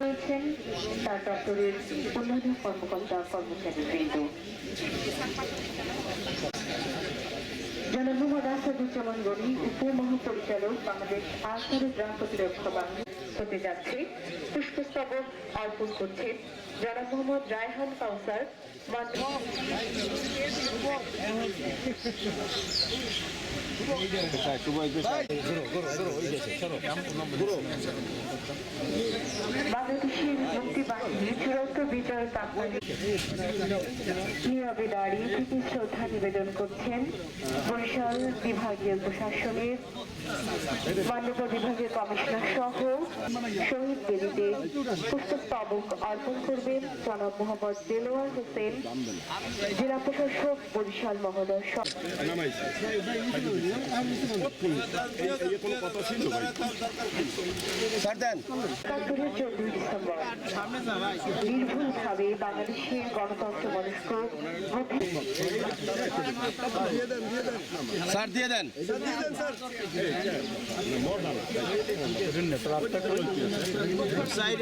রয়েছেন তার দপ্তরের অন্যান্য কর্মকর্তা কর্মচারী বৃন্দ। জনাব মোহাম্মদ আসাদুজ্জামান উপমহাপরিচালক বাংলাদেশ আসার গ্রাম প্রতিরক্ষা বাহিনী হতে যাচ্ছে। পুষ্পস্তবক অর্পণ করছেন জনাব মোহাম্মদ রায়হান কাউসার মাধ্যম বাংলাদেশের মুক্তি চূড়ান্ত বিজয় নীরবে দাঁড়িয়ে থেকে শ্রদ্ধা নিবেদন করছেন? বরিশাল বিভাগীয় প্রশাসনের মান্যবর বিভাগের কমিশনার সহ শহীদ বেদিতে পুষ্পস্তবক অর্পণ করবেন জনাব মোহাম্মদ দেলোয়ার হোসেন, জেলা প্রশাসক বরিশাল মহোদয় সহ। চোদ্দই ডিসেম্বর নির্ভুলভাবে বাংলাদেশের গণতন্ত্র মনস্ক স্যার দিয়ে দেন। সাইড